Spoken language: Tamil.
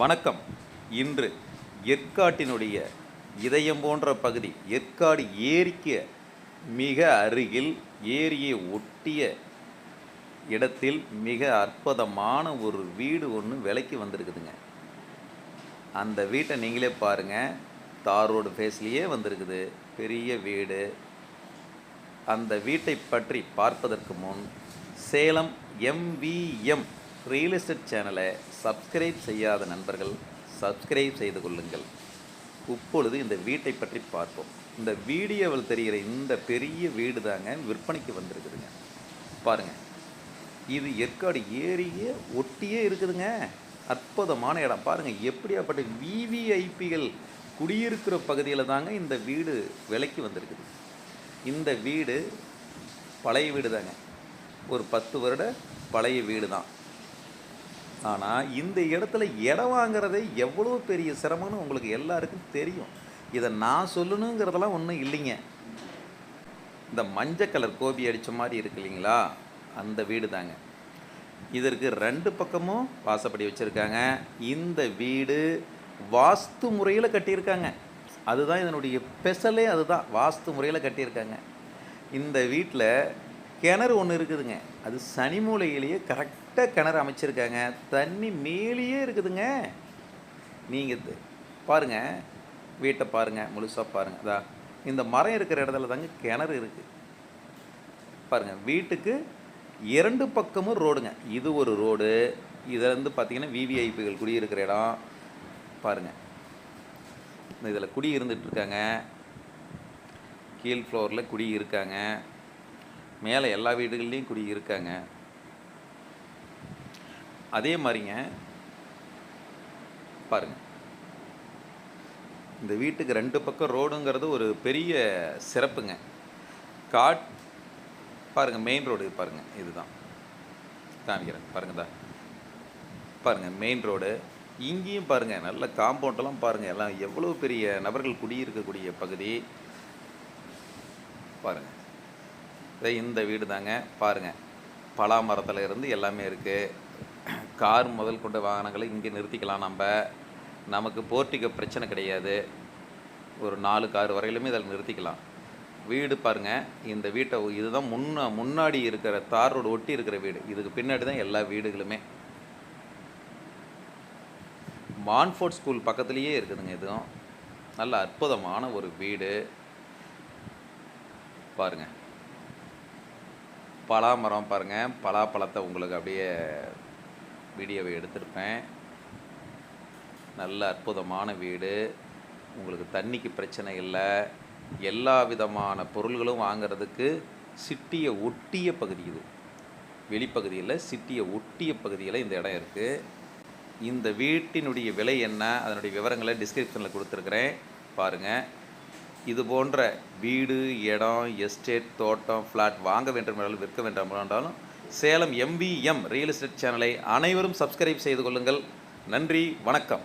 வணக்கம். இன்று ஏற்காட்டினுடைய இதயம் போன்ற பகுதி ஏற்காடு ஏரிக்கு மிக அருகில் ஏரியை ஒட்டிய இடத்தில் மிக அற்புதமான ஒரு வீடு ஒன்று விலைக்கு வந்திருக்குதுங்க. அந்த வீட்டை நீங்களே பாருங்கள் தார் ரோடு ஃபேஸ்லேயே வந்திருக்குது. பெரிய வீடு. அந்த வீட்டை பற்றி பார்ப்பதற்கு முன் சேலம் எம்விஎம் ரியல் எஸ்டேட் சேனலை சப்ஸ்கிரைப் செய்யாத நண்பர்கள் சப்ஸ்கிரைப் செய்து கொள்ளுங்கள். இப்பொழுது இந்த வீட்டை பற்றி பார்ப்போம். இந்த வீடியோவில் தெரிகிற இந்த பெரிய வீடு தாங்க விற்பனைக்கு வந்திருக்குதுங்க. பாருங்கள் இது ஏற்காடு ஏரியே ஒட்டியே இருக்குதுங்க. அற்புதமான இடம். பாருங்கள் எப்படியாப்பட்ட விவிஐபிகள் குடியிருக்கிற பகுதியில் தாங்க இந்த வீடு விலைக்கு வந்திருக்குது. இந்த வீடு பழைய வீடு தாங்க ஒரு பத்து வருட பழைய வீடு தான் ஆனால் இந்த இடத்துல இடம் வாங்குறதே எவ்வளோ பெரிய சிரமம்னு உங்களுக்கு எல்லாருக்கும் தெரியும். இதை நான் சொல்லணுங்கிறதெல்லாம் ஒன்றும் இல்லைங்க. இந்த மஞ்சள் கலர் கோபி அடித்த மாதிரி இருக்கு இல்லைங்களா? அந்த வீடு தாங்க. இதற்கு ரெண்டு பக்கமும் வாசப்படி வச்சுருக்காங்க. இந்த வீடு வாஸ்து முறையில் கட்டியிருக்காங்க. அதுதான் இதனுடைய ஸ்பெஷலே அதுதான். வாஸ்து முறையில் கட்டியிருக்காங்க. இந்த வீட்டில் கிணறு ஒன்று இருக்குதுங்க. அது சனி மூலையிலேயே கரெக்டாக கிணறு அமைச்சிருக்காங்க. தண்ணி மேலேயே இருக்குதுங்க. நீங்கள் பாருங்கள் வீட்டை பாருங்கள் முழுசாக பாருங்கள் அதா இந்த மரம் இருக்கிற இடத்துல தாங்க கிணறு இருக்குது பாருங்கள் வீட்டுக்கு இரண்டு பக்கமும் ரோடுங்க. இது ஒரு ரோடு. இதில் இருந்து பார்த்தீங்கன்னா விவிஐபிகள் குடியிருக்கிற இடம். பாருங்கள் இதில் குடி இருந்துகிட்ருக்காங்க கீழ் ஃப்ளோரில் குடி இருக்காங்க. மேலே எல்லா வீடுகள்லேயும் குடி இருக்காங்க. அதே மாதிரிங்க பாருங்கள் இந்த வீட்டுக்கு ரெண்டு பக்கம் ரோடுங்கிறது ஒரு பெரிய சிறப்புங்க. காட் பாருங்கள் மெயின் ரோடு பாருங்கள் இதுதான். காமிக்கிறேன் பாருங்கள் தான் பாருங்கள் மெயின் ரோடு இங்கேயும் பாருங்கள் நல்ல காம்பவுண்டெல்லாம் பாருங்கள் எல்லாம் எவ்வளோ பெரிய நபர்கள் குடியிருக்கக்கூடிய பகுதி. பாருங்கள் இதே இந்த வீடு தாங்க பாருங்கள் பலா மரத்தில் இருந்து எல்லாமே இருக்குது கார் முதல் கொண்ட வாகனங்களை இங்கே நிறுத்திக்கலாம் நம்ம. நமக்கு போர்ட்டிக்கு பிரச்சனை கிடையாது. ஒரு நாலு கார் வரையிலுமே இதில் நிறுத்திக்கலாம். வீடு பாருங்கள் இந்த வீட்டை இதுதான் முன்ன முன்னாடி இருக்கிற தார் ரோடு ஒட்டி இருக்கிற வீடு. இதுக்கு பின்னாடி தான் எல்லா வீடுகளுமே. மான்ஃபோர்ட் ஸ்கூல் பக்கத்துலேயே இருக்குதுங்க இதுவும். நல்ல அற்புதமான ஒரு வீடு. பாருங்கள் பலாமரம் பாருங்கள் பலாப்பழத்தை உங்களுக்கு அப்படியே வீடியோவை எடுத்திருப்பேன். நல்ல அற்புதமான வீடு. உங்களுக்கு தண்ணிக்கு பிரச்சனை இல்லை. எல்லா விதமான பொருள்களும் வாங்குறதுக்கு சிட்டியை ஒட்டிய பகுதி இது. வெளிப்பகுதியில் சிட்டியை ஒட்டிய பகுதியில் இந்த இடம் இருக்குது இந்த வீட்டினுடைய விலை என்ன? அதனுடைய விவரங்களை டிஸ்கிரிப்ஷனில் கொடுத்துருக்குறேன். பாருங்கள் இது போன்ற வீடு இடம் எஸ்டேட் தோட்டம் ஃப்ளாட் வாங்க வேண்டுமென்றாலும் விற்க வேண்டுமென்றாலும் சேலம் எம்விஎம் ரியல் எஸ்டேட் சேனலை அனைவரும் சப்ஸ்கிரைப் செய்து கொள்ளுங்கள். நன்றி வணக்கம்.